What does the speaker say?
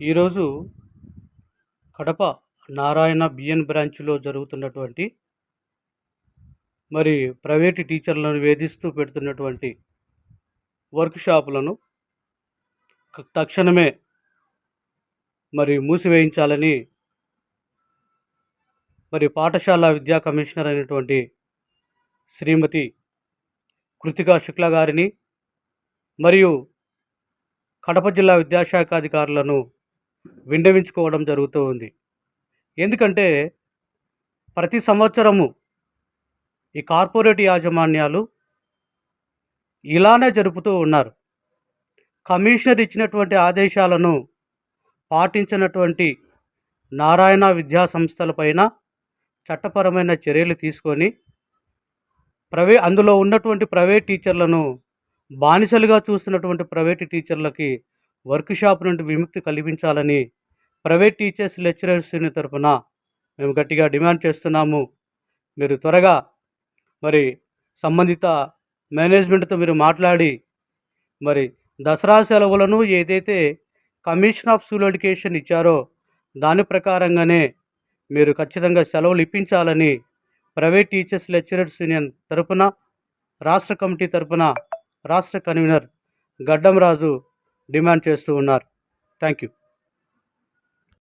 ఈరోజు కడప నారాయణ బిఎన్ బ్రాంచ్లో జరుగుతున్నటువంటి మరి ప్రైవేటు టీచర్లను వేధిస్తూ పెడుతున్నటువంటి వర్క్షాపులను తక్షణమే మరి మూసివేయించాలని మరి పాఠశాల విద్యా కమిషనర్ అయినటువంటి శ్రీమతి కృతికా శుక్ల గారిని మరియు కడప జిల్లా విద్యాశాఖ అధికారులను విండవించుకోవడం జరుగుతూ ఉంది. ఎందుకంటే ప్రతి సంవత్సరము ఈ కార్పొరేట్ యాజమాన్యాలు ఇలానే జరుపుతూ ఉన్నారు. కమిషనర్ ఇచ్చినటువంటి ఆదేశాలను పాటించినటువంటి నారాయణ విద్యా సంస్థలపైన చట్టపరమైన చర్యలు తీసుకొని ప్రవే అందులో ఉన్నటువంటి ప్రైవేట్ టీచర్లను బానిసలుగా చూస్తున్నటువంటి ప్రైవేట్ టీచర్లకి వర్క్ షాప్ నుండి విముక్తి కల్పించాలని ప్రైవేట్ టీచర్స్ లెక్చరర్స్ యూనియన్ తరపున మేము గట్టిగా డిమాండ్ చేస్తున్నాము. మీరు త్వరగా మరి సంబంధిత మేనేజ్మెంట్తో మీరు మాట్లాడి మరి దసరా సెలవులను ఏదైతే కమిషన్ ఆఫ్ స్కూల్ ఎడ్యుకేషన్ ఇచ్చారో దాని ప్రకారంగానే మీరు ఖచ్చితంగా సెలవులు ఇప్పించాలని ప్రైవేట్ టీచర్స్ లెక్చరర్స్ యూనియన్ తరపున రాష్ట్ర కమిటీ తరపున రాష్ట్ర కన్వీనర్ గడ్డం రాజు డిమాండ్ చేస్తూ ఉన్నారు. Thank you